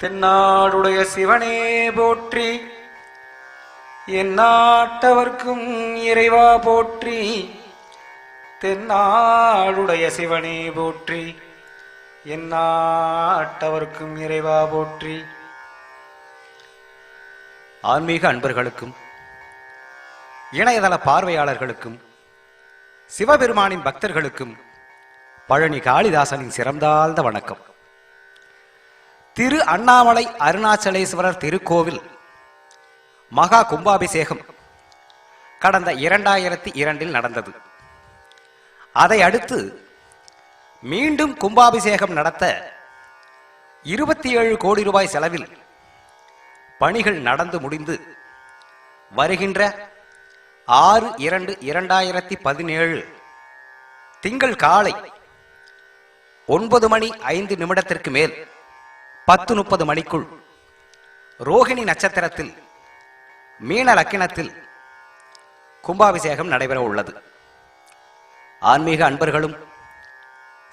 தென்னாடுடைய சிவனே போற்றி என் நாட்டவர்க்கும் இறைவா போற்றி தென்னாடுடைய சிவனே போற்றி என் நாட்டவர்க்கும் இறைவா போற்றி. ஆன்மீக அன்பர்களுக்கும் இணையதள பார்வையாளர்களுக்கும் சிவபெருமானின் பக்தர்களுக்கும் பழனி காளிதாசனின் சிறந்தாழ்ந்த வணக்கம். திரு அண்ணாமலை அருணாச்சலேஸ்வரர் திருக்கோவில். மகா கும்பாபிஷேகம் கடந்த இரண்டாயிரத்தி இரண்டில் நடந்தது. அதை அடுத்து மீண்டும் கும்பாபிஷேகம் நடத்த இருபத்தி ஏழு கோடி ரூபாய் செலவில் பணிகள் நடந்து முடிந்து வருகின்ற ஆறு இரண்டு இரண்டாயிரத்தி பதினேழு திங்கள் காலை ஒன்பது மணி ஐந்து நிமிடத்திற்கு மேல் பத்து முப்பது மணிக்குள் ரோகிணி நட்சத்திரத்தில் மீன லக்கினத்தில் கும்பாபிஷேகம் நடைபெற உள்ளது. ஆன்மீக அன்பர்களும்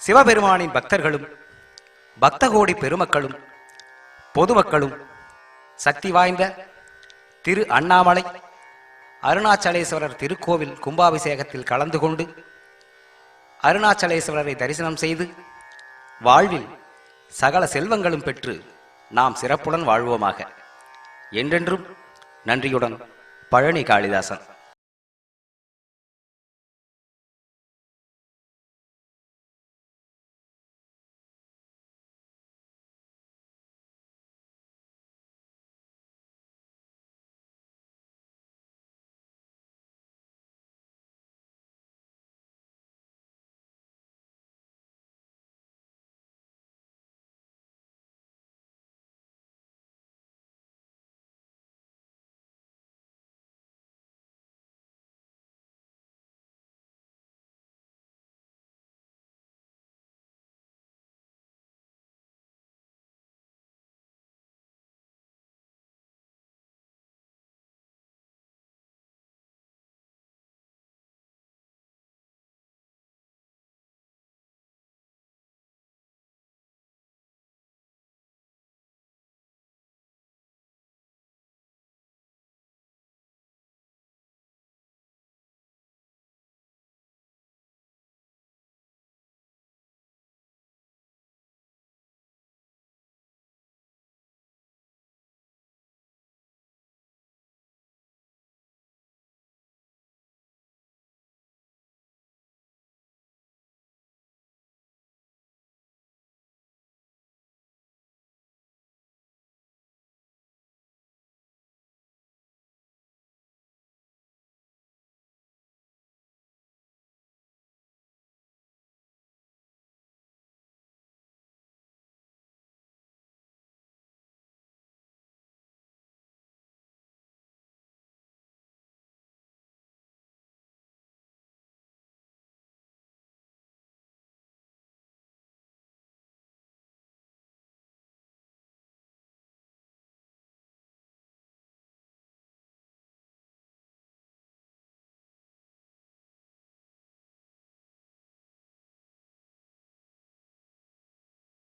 சிவபெருமானின் பக்தர்களும் பக்தகோடி பெருமக்களும் பொதுமக்களும் சக்தி வாய்ந்த திரு அண்ணாமலை அருணாச்சலேஸ்வரர் திருக்கோவில் கும்பாபிஷேகத்தில் கலந்து கொண்டு அருணாச்சலேஸ்வரரை தரிசனம் செய்து வாழ்வில் சகல செல்வங்களும் பெற்று நாம் சிறப்புடன் வாழ்வோமாக. என்றென்றும் நன்றியுடன் பழனி காளிதாசன்.